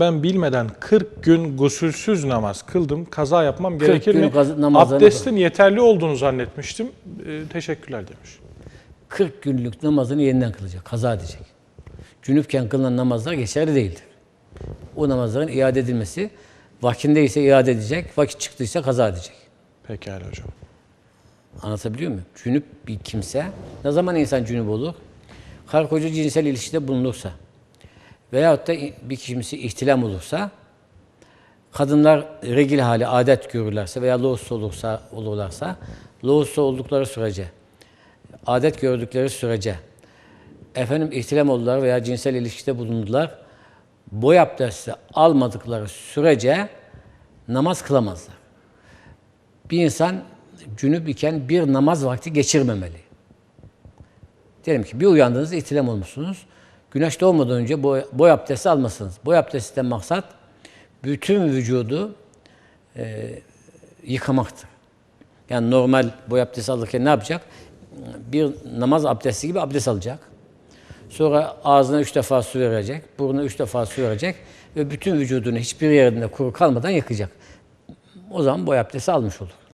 Ben bilmeden 40 gün gusülsüz namaz kıldım. Kaza yapmam 40 gerekir gün mi? gaz- namazlarını Abdestin yeterli olduğunu zannetmiştim. Ee, teşekkürler demiş. 40 günlük namazını yeniden kılacak, kaza edecek. Cünüpken kılınan namazlar geçerli değildir. O namazların iade edilmesi, vaktindeyse iade edecek, vakit çıktıysa kaza edecek. Pekala hocam. Anlatabiliyor muyum? Cünüp bir kimse, ne zaman insan cünüp olur? Karı koca cinsel ilişkide bulunursa veyahut da bir kimisi ihtilam olursa, kadınlar regil hali adet görürlerse veya loğusu olursa, olurlarsa, loğusu oldukları sürece, adet gördükleri sürece, efendim ihtilam oldular veya cinsel ilişkide bulundular, boy abdesti almadıkları sürece namaz kılamazlar. Bir insan cünüp iken bir namaz vakti geçirmemeli. Diyelim ki bir uyandınız, ihtilam olmuşsunuz. Güneş doğmadan önce boy, boy abdesti almasınız. Boy abdestten maksat bütün vücudu e, yıkamaktır. Yani normal boy abdesti alırken ne yapacak? Bir namaz abdesti gibi abdest alacak. Sonra ağzına üç defa su verecek, burnuna üç defa su verecek ve bütün vücudunu hiçbir yerinde kuru kalmadan yıkayacak. O zaman boy abdesti almış olur.